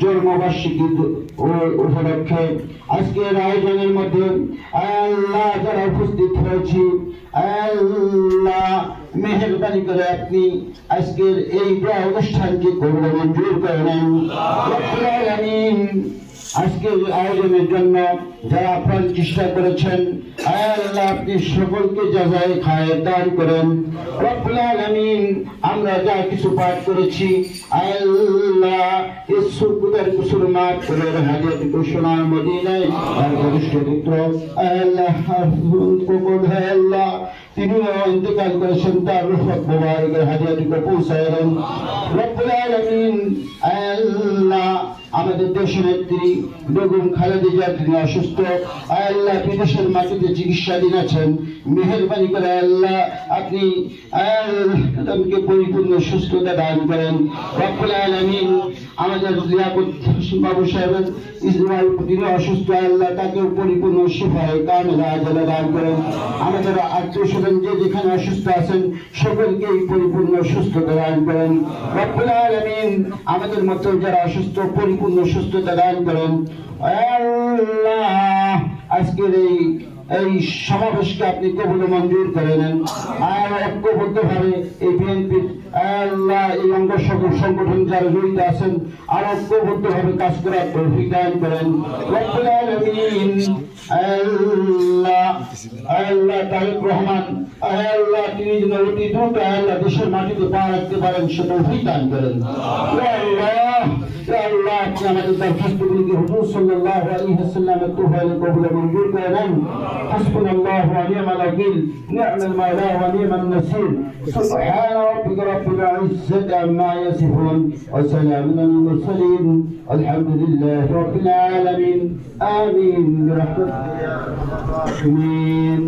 জন্মবার্ষিকী উপলক্ষে আজকের আয়োজনের মধ্যে আল্লাহ যারা উপস্থিত হয়েছি আল্লাহ মেহরবানি করে আপনি আজকের এই দোয়া অনুষ্ঠানকে করলে মঞ্জুর করে আজকের আয়োজনের জন্য যারা আপনার চেষ্টা করেছেন, আল্লাহ আপনি সকলকে যাচাই খায় দান করেন। আলামিন আমরা যা কিছু পাঠ করেছি, আল্লাহ এই সুকুদার কুসুর মাফ করে হাজার ঘোষণার মদিনায় তার ঘনিষ্ঠ পুত্র আল্লাহ তিনিও ইন্তেকাল করেছেন তার রহমত মুবারকের হাজারিকে পৌঁছায় আমাদের দেশের নেত্রী বেগম খালেদা জিয়া তিনি অসুস্থ। আল্লাহ বিদেশের মাটিতে চিকিৎসাধীন আছেন। মেহরবানি করে আল্লাহ আপনি পরিপূর্ণ সুস্থতা দান করেন। রব্বুল আলামিন বাবু সাহেবের তিনি অসুস্থ, আল্লাহ তাকেও পরিপূর্ণ শিফায় দান করেন। আমাদের আত্মীয় স্বজন যে যেখানে অসুস্থ আছেন, সকলকেই পরিপূর্ণ সুস্থতা দান করেন। আমাদের মতো যারা অসুস্থ, পরিপূর্ণ সুস্থতা দান করেন। আল্লাহ, আজকের এই এই সমাবেশকে আপনি কবুল মঞ্জুর করে নেন। আর ঐক্যবদ্ধভাবে এই বিএনপির এই অঙ্গ সংগঠন যারা জড়িত আছেন, আর ঐক্যবদ্ধভাবে কাজ করার তৌফিক করেন। দেশের মাটিতে পা রাখতে পারেন, সে তৌফিক করেন। আল্লাহ আল্লাহ حسبنا الله ونعم الوكيل. نعم المولى ونعم النصير. سبحان ربك رب العزة عما يصفون وسلام على المرسلين. الحمد لله رب العالمين. آمين برحمتك يا أرحم الراحمين.